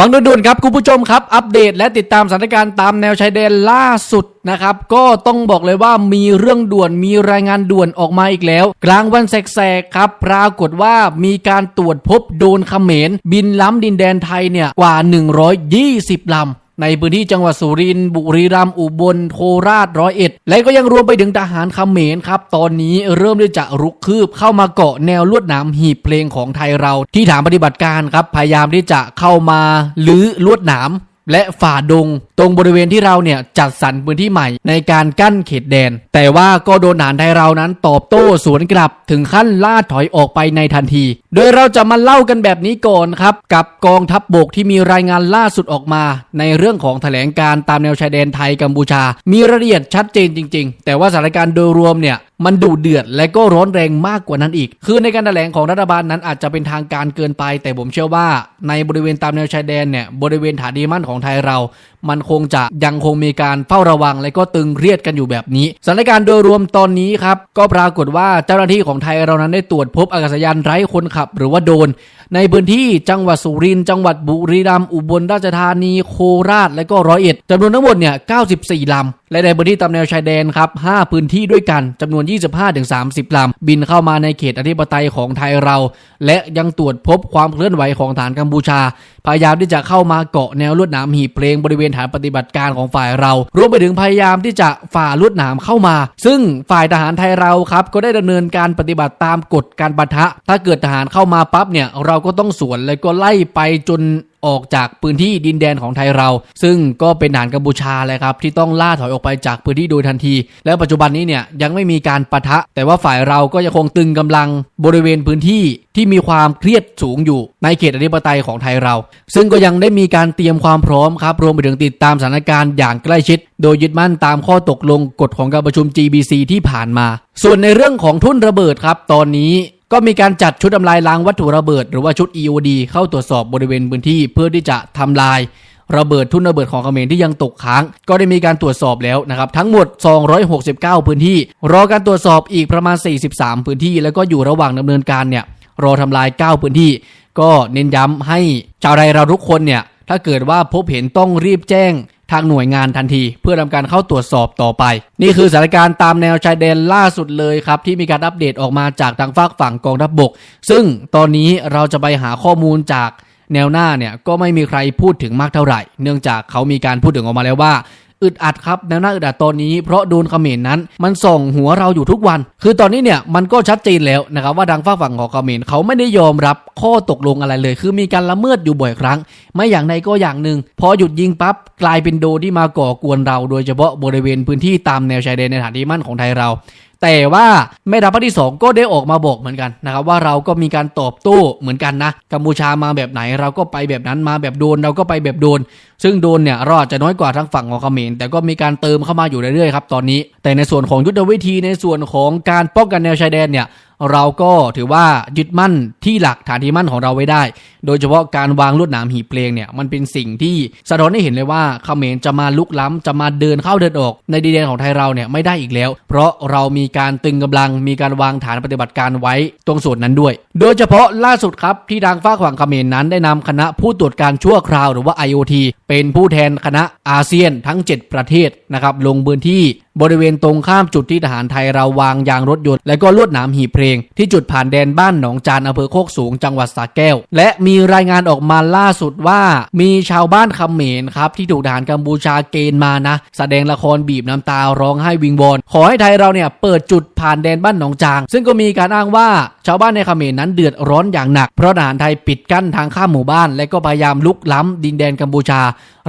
ฟังด่วนๆครับคุณผู้ชมครับ อัปเดตและติดตามสถานการณ์ตามแนวชายแดนล่าสุดนะครับ ก็ต้องบอกเลยว่ามีเรื่องด่วนมีรายงานด่วนออกมาอีกแล้ว กลางวันแสกๆครับปรากฏว่ามีการตรวจพบโดนเขมร บินล้ำดินแดนไทยเนี่ยกว่า 120ลำ ในพื้นที่จังหวัดสุรินทร์บุรีรัมย์อุบลโคราชร้อยเอ็ด และก็ยังรวมไปถึงทหารเขมรครับ ตอนนี้เริ่มที่จะรุกคืบเข้ามาเกาะแนวลวดหนามหีบเพลงของไทยเรา ที่ฐานปฏิบัติการครับพยายามที่จะเข้ามาลื้อลวดหนามและฝ่าดง ตรงบริเวณที่เราเนี่ยจัดสรรพื้นที่ใหม่ในการกั้นเขตแดน แต่ว่าก็โดนทหารไทยเรานั้นตอบโต้สวนกลับถึงขั้นล่าถอยออกไปในทันทีโดยเราจะมาเล่ากันแบบนี้ก่อนครับ กับกองทัพบบกที่มีรายงานล่าสุดออกมา ในเรื่องของแถลงการตามแนวชายแดนไทยกัมพูชา มีรายละเอียดชัดเจนจริง ๆ แต่ว่าสถานการณ์โดยรวมเนี่ยมันดุเดือดและก็ร้อนแรงมากกว่านั้นอีก คือในการแถลงของรัฐบาลนั้นอาจจะเป็นทางการเกินไป แต่ผมเชื่อว่า ในบริเวณตามแนวชายแดนเนี่ยบริเวณฐานดีมั่นของไทยเรามันคงจะยังคงมีการเฝ้าระวัง และก็ตึงเครียดกันอยู่แบบนี้สถานการณ์โดยรวมตอนนี้ครับก็ปรากฏว่าเจ้าหน้าที่ของไทยเรานั้นได้ตรวจพบอากาศยานไร้คนขับหรือว่าโดรนในพื้นที่จังหวัดสุรินทร์จังหวัดบุรีรัมย์อุบลราชธานีโคราชและก็ร้อยเอ็ดจำนวนทั้งหมดเนี่ย 94 ลำและในพื้นที่ตามแนวชายแดนครับ 5 พื้นที่ด้วยกันจำนวน 25-30 ลำ บินเข้ามาในเขตอธิปไตยของไทยเรา และยังตรวจพบความเคลื่อนไหวของฐานกัมพูชา พยายามที่จะเข้ามาเกาะแนวลวดหนามหีบเพลงบริเวณฐานปฏิบัติการของฝ่ายเรา รวมไปถึงพยายามที่จะฝ่าลวดหนามเข้ามา ซึ่งฝ่ายทหารไทยเราครับก็ได้ดำเนินการปฏิบัติตามกฎการปะทะ ถ้าเกิดทหารเข้ามาปั๊บเนี่ยเราก็ต้องสวนแล้วก็ไล่ไปจน ออกจากพื้นที่ดินแดนของไทยเรา ซึ่งก็เป็นทหารกัมพูชาเลยครับที่ต้องล่าถอยออกไปจากพื้นที่โดยทันที แล้วปัจจุบันนี้เนี่ยยังไม่มีการปะทะ แต่ว่าฝ่ายเราก็ยังคงตึงกำลังบริเวณพื้นที่ที่มีความเครียดสูงอยู่ในเขตอธิปไตยของไทยเรา ซึ่งก็ยังได้มีการเตรียมความพร้อมครับรวมไปถึงติดตามสถานการณ์อย่างใกล้ชิด โดยยึดมั่นตามข้อตกลงกฎของการประชุม GBC ที่ผ่านมา ส่วนในเรื่องของทุ่นระเบิดครับตอนนี้ ก็มีการจัดชุดทำลายล้างวัตถุระเบิด หรือว่าชุด EOD เข้าตรวจสอบบริเวณพื้นที่ เพื่อที่จะทำลายระเบิดทุ่นระเบิดของเขมรที่ยังตกค้าง ก็ได้มีการตรวจสอบแล้วนะครับทั้งหมด 269 พื้นที่ รอการตรวจสอบอีกประมาณ 43 พื้นที่ แล้วก็อยู่ระหว่างดำเนินการเนี่ยรอทำลาย 9 พื้นที่ ก็เน้นย้ำให้ชาวไทยเราทุกคนเนี่ยถ้าเกิดว่าพบเห็นต้องรีบแจ้ง ทางหน่วยงานทันที เพื่อทำการเข้าตรวจสอบต่อไป นี่คือสถานการณ์ตามแนวชายแดนล่าสุดเลยครับ ที่มีการอัปเดตออกมาจากทางฝากฝั่งกองทัพบบก ซึ่งตอนนี้เราจะไปหาข้อมูลจากแนวหน้าเนี่ยก็ไม่มีใครพูดถึงมากเท่าไหร่ เนื่องจากเขามีการพูดถึงออกมาแล้วว่า อึดอัดครับแนวหน้าอึดอัดตอนนี้เพราะโดนเขมรนั้น มันส่องหัวเราอยู่ทุกวัน คือตอนนี้เนี่ยมันก็ชัดเจนแล้วนะครับว่าทางฝากฝั่งของเขมรเขาไม่ได้ยอมรับข้อตกลงอะไรเลย คือมีการละเมิดอยู่บ่อยครั้ง ไม่อย่างใดก็อย่างหนึ่งพอหยุดยิงปั๊บกลายเป็นโดที่มาก่อกวนเรา โดยเฉพาะบริเวณพื้นที่ตามแนวชายแดนในฐานที่มั่นของไทยเรา แต่ว่าแม่ทัพภาคที่ 2 ก็ได้ออกมาบอกเหมือนกันนะครับว่าเราก็มีการตอบโต้เหมือนกันนะกัมพูชามาแบบไหนเราก็ไปแบบนั้นมาแบบโดนเราก็ไปแบบโดน ซึ่งโดนเนี่ยรอดจจะน้อยกว่าทางฝั่งของเขมรแต่ก็มีการเติมเข้ามาอยู่เรื่อยๆครับตอนนี้ แต่ในส่วนของยุทธวิธีในส่วนของการป้องกันแนวชายแดนเนี่ย เราก็ถือว่ายึดมั่นที่หลักฐานที่มั่นของเราไว้ได้ โดยเฉพาะการวางลวดหนามหีบเพลงเนี่ยมันเป็นสิ่งที่สะท้อนให้เห็นเลยว่าเขมรจะมาลุกล้ำจะมาเดินเข้าเดินออก ในดินแดนของไทยเราเนี่ยไม่ได้อีกแล้ว เพราะเรามีการตึงกำลังมีการวางฐานปฏิบัติการไว้ตรงส่วนนั้นด้วย โดยเฉพาะล่าสุดครับที่ทางฝ้ากฝั่งเขมรนั้นได้นำคณะผู้ตรวจการชั่วคราวหรือว่า IOT เป็นผู้แทนคณะอาเซียนทั้ง 7 ประเทศนะครับลงพื้นที่บริเวณตรงข้ามจุดที่ทหารไทยเราวางยางรถยนต์และก็ลวดหนามหีบเพลงที่จุดผ่านแดนบ้านหนองจานอำเภอโคกสูงจังหวัดสระแก้ว และมีรายงานออกมาล่าสุดว่ามีชาวบ้านเขมรครับที่ถูกทหารกัมพูชาเกณฑ์มานะ แสดงละครบีบน้ำตาร้องไห้วิงวอนขอให้ไทยเราเนี่ยเปิดจุดผ่านแดนบ้านหนองจาง ซึ่งก็มีการอ้างว่าชาวบ้านในเขมรนั้นเดือดร้อนอย่างหนักเพราะทหารไทยปิดกั้นทางข้ามหมู่บ้าน และก็พยายามลุกล้ำดินแดนกัมพูชา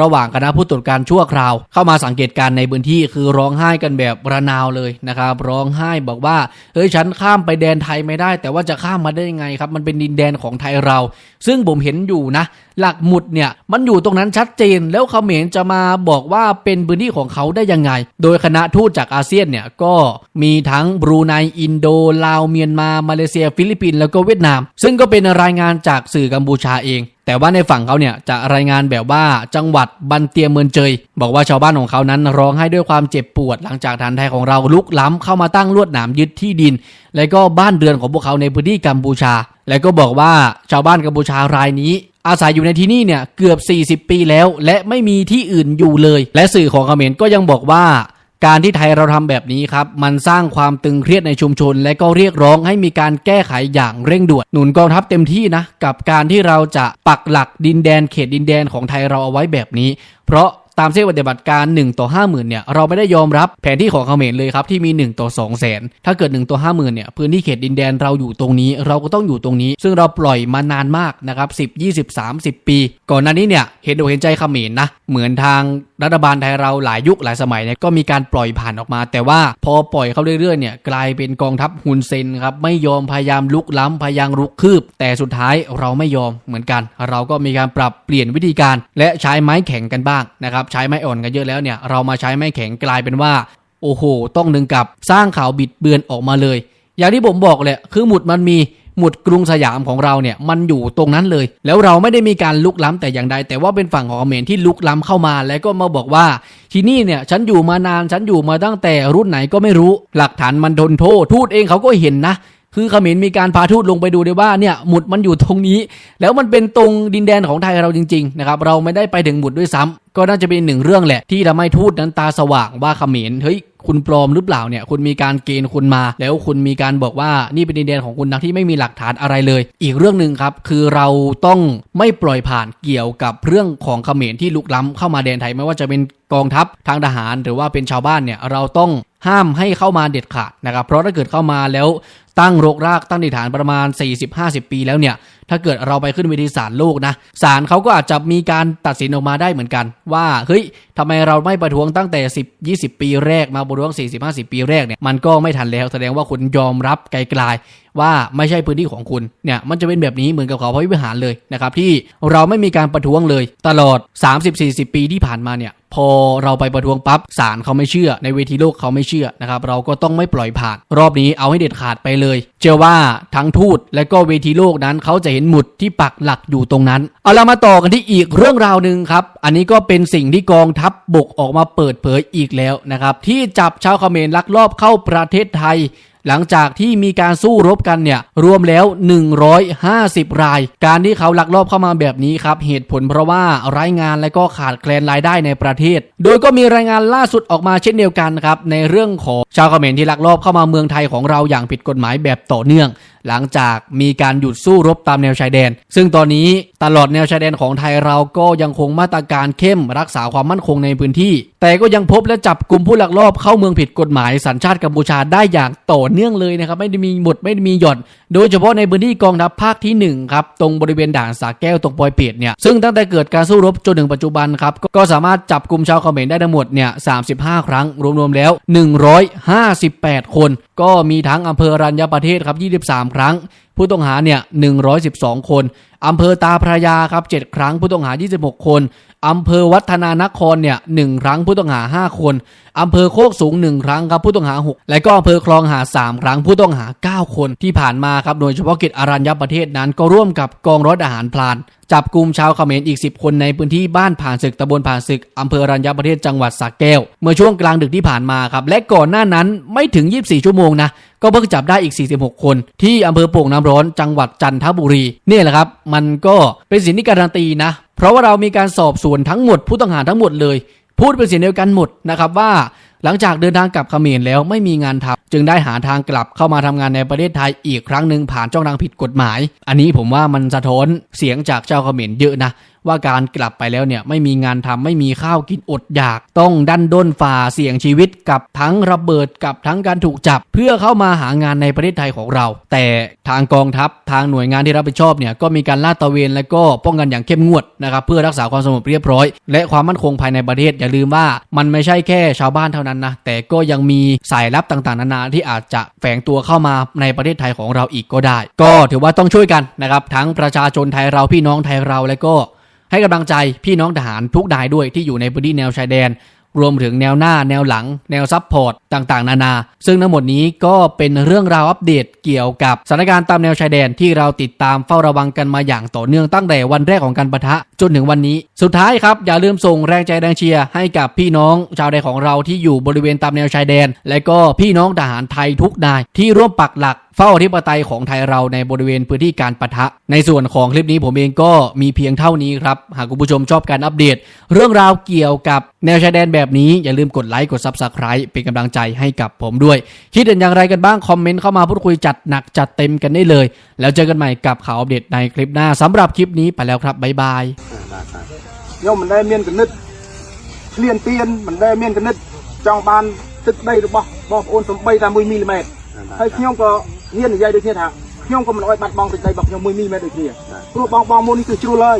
ระหว่างคณะผู้ตรวจการชั่วคราว เข้ามาสังเกตการณ์ในพื้นที่คือร้องไห้กันแบบระนาวเลยนะครับร้องไห้บอกว่าเฮ้ยฉันข้ามไปแดนไทยไม่ได้ แต่ว่าจะข้ามมาได้ยังไงครับ มันเป็นดินแดนของไทยเรา ซึ่งผมเห็นอยู่นะ หลักหมุดเนี่ยมันอยู่ตรงนั้นชัดเจนแล้วเขมรจะมาบอกว่าเป็นพื้นที่ของเขาได้ยังไง โดยคณะทูตจากอาเซียนเนี่ยก็มีทั้งบรูไนอินโดลาวเมียนมามาเลเซีย ฟิลิปปินส์แล้วก็เวียดนาม ซึ่งก็เป็นรายงานจากสื่อกัมพูชาเอง แต่ว่าในฝั่งเขาเนี่ยจะรายงานแบบว่าจังหวัดบันเตียเมืองเจย บอกว่าชาวบ้านของเขานั้นร้องไห้ด้วยความเจ็บปวด หลังจากฐานไทยของเราลุกล้ำเข้ามาตั้งลวดหนามยึดที่ดิน และก็บ้านเรือนของพวกเขาในพื้นที่กัมพูชา และก็บอกว่าชาวบ้านกัมพูชารายนี้อาศัยอยู่ในที่นี่เนี่ยเกือบ 40 ปีแล้ว และไม่มีที่อื่นอยู่เลย และสื่อของเขมรก็ยังบอกว่า การที่ไทยเราทำแบบนี้ครับ มันสร้างความตึงเครียดในชุมชน และก็เรียกร้องให้มีการแก้ไขอย่างเร่งด่วนหนุนกองทัพเต็มที่นะกับการที่เราจะปักหลักดินแดนเขตดินแดนของไทยเราเอาไว้แบบนี้ เพราะ ตามเส้นปฏิบัติการ1ต่อ50,000เนี่ยเราไม่ได้ยอมรับแผนที่ของเขมรเลยครับที่มี 1 ต่อ 2 0 0แสนถ้าเกิด 1 ต่อ 50,000เนี่ยพื้นที่เขตดินแดนเราอยู่ตรงนี้ เราก็ต้องอยู่ตรงนี้ ซึ่งเราปล่อยมานานมากนะครับ10 20 30 ปี ก่อนหน้านี้เนี่ยเห็นอกเห็นใจเขมรนะเหมือนทางรัฐบาลไทยเราหลายยุคหลายสมัยเนี่ยก็มีการปล่อยผ่านออกมา แต่ว่าพอปล่อยเขาเรื่อยๆเนี่ยกลายเป็นกองทัพฮุนเซนครับไม่ยอมพยายามลุกล้ำพยายามรุกคืบ แต่สุดท้ายเราไม่ยอมเหมือนกัน เราก็มีการปรับเปลี่ยนวิธีการ และใช้ไม้แข็งกันบ้างนะครับใช้ไม้อ่อนกันเยอะแล้วเนี่ยเรามาใช้ไม้แข็งกลายเป็นว่า โอ้โห ต้องหนึ่งกับสร้างข่าวบิดเบือนออกมาเลย อย่างที่ผมบอกเลยคือหมุดมันมีหมุดกรุงสยามของเราเนี่ยมันอยู่ตรงนั้นเลย แล้วเราไม่ได้มีการลุกล้ำแต่อย่างใด แต่ว่าเป็นฝั่งของเขมรที่ลุกล้ำเข้ามา แล้วก็มาบอกว่าที่นี่เนี่ยฉันอยู่มานานฉันอยู่มาตั้งแต่รุ่นไหนก็ไม่รู้ หลักฐานมันทนโทษทูตเองเขาก็เห็นนะ คือเขมรมีการพาทูตลงไปดูด้วยว่าเนี่ยหมุดมันอยู่ตรงนี้ แล้วมันเป็นตรงดินแดนของไทยเราจริงๆนะครับเราไม่ได้ไปถึงหมุดด้วยซ้ำก็น่าจะเป็นหนึ่งเรื่องแหละที่ทำให้ทูตนั้นตาสว่างว่าเขมรเฮ้ย คุณปลอมหรือเปล่าเนี่ยคุณมีการเกณฑ์คุณมา แล้วคุณมีการบอกว่านี่เป็นดินแดนของคุณนะที่ไม่มีหลักฐานอะไรเลย อีกเรื่องหนึ่งครับคือเราต้องไม่ปล่อยผ่านเกี่ยวกับเรื่องของเขมรที่ลุกล้ำเข้ามาแดนไทยไม่ว่าจะเป็นกองทัพทางทหาร หรือว่าเป็นชาวบ้านเนี่ยเราต้องห้ามให้เข้ามาเด็ดขาดนะครับเพราะถ้าเกิดเข้ามาแล้วตั้งรกรากตั้งดิฐานประมาณ 40-50 ปีแล้วเนี่ย ถ้าเกิดเราไปขึ้นเวทีศาลโลกนะศาลเขาก็อาจจะมีการตัดสินออกมาได้เหมือนกัน ว่าเฮ้ยทำไมเราไม่ประท้วงตั้งแต่ 10 20 ปีแรกมาประท้วง 40-50 ปีแรกเนี่ยมันก็ไม่ทันแล้วแสดงว่าคุณยอมรับไกลๆ ว่าไม่ใช่พื้นที่ของคุณเนี่ยมันจะเป็นแบบนี้เหมือนกับเขาพระวิหารเลยนะครับที่เราไม่มีการประท้วงเลย ตลอด 30-40 ปีที่ผ่านมาเนี่ยพอเราไปประท้วงปั๊บศาลเขาไม่เชื่อ ในเวทีโลกเขาไม่เชื่อนะครับเราก็ต้องไม่ปล่อยผ่าน รอบนี้เอาให้เด็ดขาดไปเลย เชื่อว่าทั้งทูตและก็เวทีโลกนั้นเขาจะเห็นหมุดที่ปักหลักอยู่ตรงนั้น เอาเรามาต่อกันที่อีกเรื่องราวหนึ่งครับ อันนี้ก็เป็นสิ่งที่กองทัพบบกออกมาเปิดเผยอีกแล้วนะครับที่จับชาวเขมรลักลอบเข้าประเทศไทย หลังจากที่มีการสู้รบกันเนี่ยรวมแล้ว 150 ราย การที่เขาลักลอบเข้ามาแบบนี้ครับเหตุผลเพราะว่าไร้งานและก็ขาดแคลนรายได้ในประเทศ โดยก็มีรายงานล่าสุดออกมาเช่นเดียวกันครับในเรื่องของชาวเขมรที่ลักลอบเข้ามาเมืองไทยของเราอย่างผิดกฎหมายแบบต่อเนื่อง หลังจากมีการหยุดสู้รบตามแนวชายแดน ซึ่งตอนนี้ตลอดแนวชายแดนของไทยเราก็ยังคงมาตรการเข้มรักษาความมั่นคงในพื้นที่ แต่ก็ยังพบและจับกลุ่มผู้ลักลอบเข้าเมืองผิดกฎหมายสัญชาติกัมพูชาได้อย่างต่อเนื่องเลยนะครับไม่ได้มีหมดไม่ได้มีหย่อน โดยเฉพาะในพื้นที่กองทัพภาคที่ 1 ครับ ตรงบริเวณด่านสาแก้วตรงปอยเปียดเนี่ย ซึ่งตั้งแต่เกิดการสู้รบจนถึงปัจจุบันครับ ก็สามารถจับกลุ่มชาวเขมรได้ทั้งหมดเนี่ย 35 ครั้ง รวมๆแล้ว 158 คน ก็มีทั้งอำเภออรัญญประเทศครับ 23 ครั้ง ผู้ต้องหาเนี่ย 112 คนอำเภอตาพระยาครับ 7 ครั้งผู้ต้องหา 26 คน อำเภอวัฒนานครเนี่ยหนึ่งครั้งผู้ต้องหา 5 คนอำเภอโคกสูง 1 ครั้งครับผู้ต้องหา 6 และก็อำเภอคลองหา 3 ครั้งผู้ต้องหา 9 คนที่ผ่านมาครับโดยเฉพาะกิจอารัญญประเทศนั้นก็ร่วมกับกองร้อยทหารพลาน จับกลุ่มชาวเขมรอีก 10 คนในพื้นที่บ้านผ่านศึกตำบลผ่านศึกอำเภออรัญญประเทศจังหวัดสระแก้ว เมื่อช่วงกลางดึกที่ผ่านมาครับและก่อนหน้านั้นไม่ถึง 24 ชั่วโมงนะก็เพิ่งจับได้อีก 46 คน ที่อำเภอโป่งน้ำร้อนจังหวัดจันทบุรีเนี่ยแหละครับมันก็เป็นสิ่งที่การันตีนะ เพราะว่าเรามีการสอบสวนทั้งหมดผู้ต้องหาทั้งหมดเลย พูดเป็นเสียงเดียวกันหมดนะครับว่าหลังจากเดินทางกลับเขมรแล้วไม่มีงานทำจึงได้หาทางกลับเข้ามาทำงานในประเทศไทยอีกครั้งหนึ่งผ่านช่องทางผิดกฎหมาย อันนี้ผมว่ามันสะท้อนเสียงจากเจ้าวเขมรเยอะนะ ว่าการกลับไปแล้วเนี่ยไม่มีงานทำไม่มีข้าวกินอดอยาก ต้องดันด้นฝ่าเสี่ยงชีวิตกับทั้งระเบิดกับทั้งการถูกจับ เพื่อเข้ามาหางานในประเทศไทยของเรา แต่ทางกองทัพทางหน่วยงานที่รับผิดชอบเนี่ยก็มีการลาดตระเวนและก็ป้องกันอย่างเข้มงวดนะครับเพื่อรักษาความสงบเรียบร้อย และความมั่นคงภายในประเทศอย่าลืมว่ามันไม่ใช่แค่ชาวบ้านเท่านั้นนะแต่ก็ยังมีสายลับต่างๆ นานาที่อาจจะแฝงตัวเข้ามาในประเทศไทยของเราอีกก็ได้ ก็ถือว่าต้องช่วยกันนะครับทั้งประชาชนไทยเราพี่น้องไทยเราและก็ ให้กำลังใจพี่น้องทหารทุกนายด้วยที่อยู่ในพื้นที่แนวชายแดน รวมถึงแนวหน้าแนวหลัง แนวซับพอร์ตต่างๆ นานา ซึ่งทั้งหมดนี้ก็เป็นเรื่องราวอัปเดตเกี่ยวกับสถานการณ์ตามแนวชายแดนที่เราติดตามเฝ้าระวังกันมาอย่างต่อเนื่องตั้งแต่วันแรกของการประทะจนถึงวันนี้ สุดท้ายครับอย่าลืมส่งแรงใจแรงเชียร์ให้กับพี่น้องชาวแดนของเราที่อยู่บริเวณตามแนวชายแดน และก็พี่น้องทหารไทยทุกนายที่ร่วมปักหลัก เฝ้าอธิปไตยของไทยเราในบริเวณพื้นที่การประทะ ในส่วนของคลิปนี้ผมเองก็มีเพียงเท่านี้ครับ หากคุณผู้ชมชอบการอัปเดต เรื่องราวเกี่ยวกับแนวชายแดนแบบนี้ อย่าลืมกดไลค์กดซับสไครป์เป็นกำลังใจให้กับผมด้วย คิดเห็นอย่างไรกันบ้าง คอมเมนต์เข้ามาพูดคุยจัดหนักจัดเต็มกันได้เลย แล้วเจอกันใหม่กับข่าวอัปเดตในคลิปหน้าสำหรับคลิปนี้ไปแล้วครับบ๊ายบายย่อมมันได้เมียนกันนิดเลียนเตียนมันได้เมียนกันนิดจองบานตึกได้หรือเปล่าบอกโอนสมบัยตามมือมิลลิเมตรให้เที่ยก็ ហ៊ាននិយាយដូចគ្នាថាខ្ញុំក៏មិនអោយបាត់បង់ទឹកដីរបស់ខ្ញុំ1មីលីម៉ែត្រដូចគ្នាព្រោះបងបងមុននេះគឺជ្រុលហើយ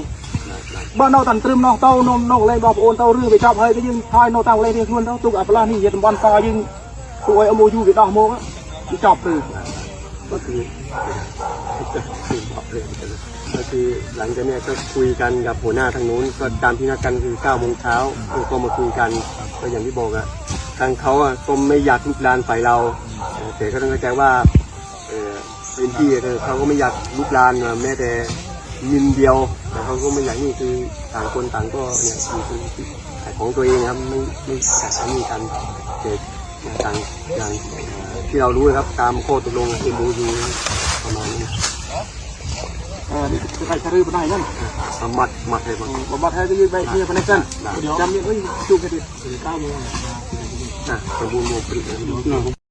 បើនៅតែត្រឹមនោះទៅនៅនៅកន្លែងបងប្អូនទៅរឿងវាចប់ហើយទៅយើងថយនៅតាំងកន្លែងរៀងខ្លួនទៅទុកអាប្រឡាស់នេះជាតំបន់កយើងគួរឲ្យ MOU វាដោះមកវាចប់ទៅ ก็คือก็คือหลังจากเนี้ยก็คุยกันกับหัวหน้าทางนู้นก็ตามที่นัดกันคือ9โมงเช้าก็มาคุยกันก็อย่างที่บอกอะทางเขาอะก็ไม่อยากลุกลานฝ่ายเราเออแต่ก็ต้องเข้าใจว่าเออ พื้นที่เขาก็ไม่อยากลุกลานแม้แต่ยินเดียวแต่เขาก็ไม่อยากนี่คือต่างคนต่างก็เนี่ยคือของตัวเองครับไม่ไม่ขัดขันการเกิดต่างอย่างที่เรารู้นะครับตามข้อตกลง MOU ประมาณนี้ใครชารื้อไปไหนนั่นมัดมัดให้มันมัดให้ก็ยืดไปเนี่ยไปไหนกันจำเนี่ยก็อยู่ดูกันดิเก้าโมงอะสมบูรณ์หมด